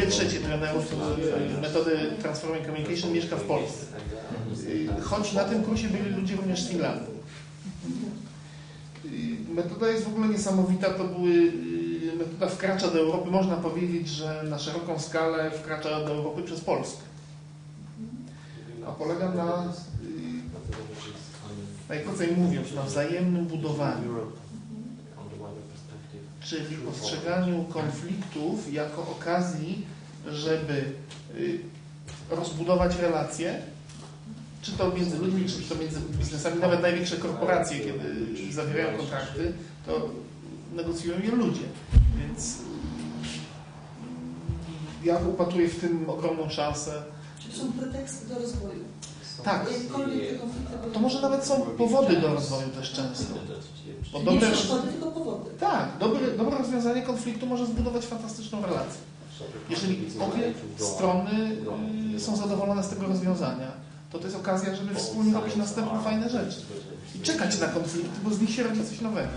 trzecie trenerów y, metody Transforming Communication mieszka w Polsce. Y, Choć na tym kursie byli ludzie również z Finlandii. Y, Metoda jest w ogóle niesamowita. To były, metoda wkracza do Europy. Można powiedzieć, że na szeroką skalę wkracza do Europy przez Polskę. A polega na, najkrócej mówiąc, na wzajemnym budowaniu, czyli postrzeganiu konfliktów jako okazji, żeby y, rozbudować relacje, czy to między ludźmi, czy to między biznesami, nawet największe korporacje, kiedy zawierają kontrakty, to negocjują je ludzie. Więc ja upatruję w tym ogromną szansę. Czy to są preteksty do rozwoju? Tak. To może nawet są powody do rozwoju też często. Bo Nie dobre, przeszkody, tylko powody. Tak, dobre, dobre rozwiązanie konfliktu może zbudować fantastyczną relację. Jeżeli obie strony y, są zadowolone z tego rozwiązania, to to jest okazja, żeby wspólnie robić następne fajne rzeczy. I czekać na konflikty, bo z nich się rodzi coś nowego.